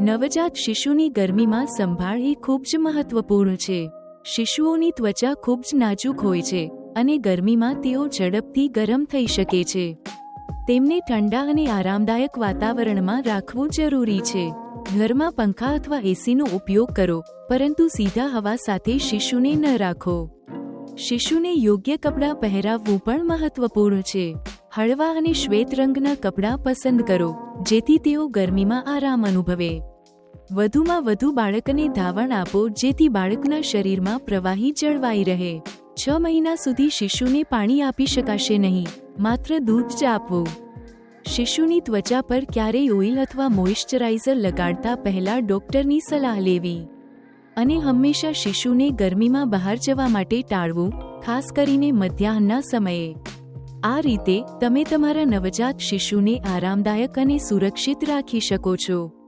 નવજાત શિશુની ગરમીમાં સંભાળ એ ખૂબ જ મહત્વપૂર્ણ છે. શિશુઓની ત્વચા ખૂબ જ નાજુક હોય છે અને ગરમીમાં તેઓ ઝડપથી ગરમ થઈ શકે છે. તેમને ઠંડા અને આરામદાયક વાતાવરણમાં રાખવું જરૂરી છે. ઘરમાં પંખા અથવા એસીનો ઉપયોગ કરો, પરંતુ સીધા હવા સાથે શિશુને ન રાખો. શિશુને યોગ્ય કપડાં પહેરાવવું પણ મહત્વપૂર્ણ છે. હળવા અને શ્વેત રંગના કપડાં પસંદ કરો, જેથી તેઓ ગરમીમાં આરામ અનુભવે. વધુમાં વધુ બાળકને ધાવણ આપો, જેથી બાળકના શરીરમાં પ્રવાહી જળવાઈ રહે. છ મહિના સુધી શિશુને પાણી આપી શકાશે નહીં, માત્ર દૂધ જ આપવું. શિશુની ત્વચા પર ક્યારેય ઓઇલ અથવા મોઇશ્ચરાઇઝર લગાડતા પહેલા ડોક્ટરની સલાહ લેવી. અને હંમેશા શિશુને ગરમીમાં બહાર જવા માટે ટાળવું, ખાસ કરીને મધ્યાહનના સમયે. આ રીતે તમે તમારા નવજાત શિશુને આરામદાયક અને સુરક્ષિત રાખી શકો છો.